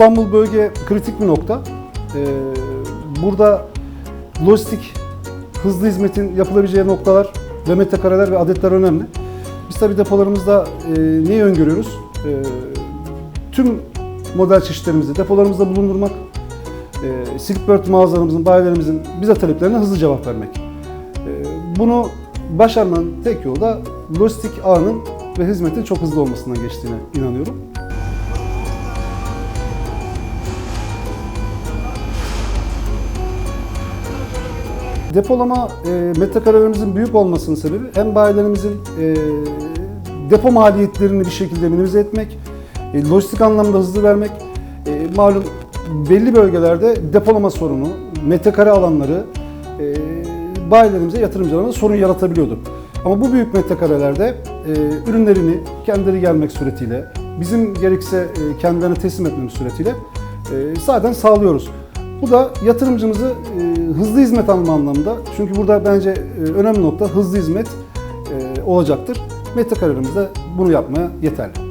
İstanbul bölge kritik bir nokta. Ee, burada lojistik, hızlı hizmetin yapılabileceği noktalar ve metrekareler ve adetler önemli. Biz tabii depolarımızda e, neyi öngörüyoruz? E, tüm model çeşitlerimizi depolarımızda bulundurmak, e, Silkbird mağazalarımızın, bayilerimizin bize taleplerine hızlı cevap vermek. E, bunu başarmanın tek yolu da lojistik ağının ve hizmetin çok hızlı olmasından geçtiğine inanıyorum. Depolama e, metrekarelerimizin büyük olmasının sebebi hem bayilerimizin e, depo maliyetlerini bir şekilde minimize etmek, e, lojistik anlamda hızlı vermek. E, malum belli bölgelerde depolama sorunu, metrekare alanları e, bayilerimize, yatırımcılarımıza sorun yaratabiliyordu. Ama bu büyük metrekarelerde e, ürünlerini kendileri gelmek suretiyle, bizim gerekse e, kendilerine teslim etmemiz suretiyle e, zaten sağlıyoruz. Bu da yatırımcımızı e, hızlı hizmet alma anlamında. Çünkü burada bence e, önemli nokta hızlı hizmet e, olacaktır. Metrekarelerimizde bunu yapmaya yeterli.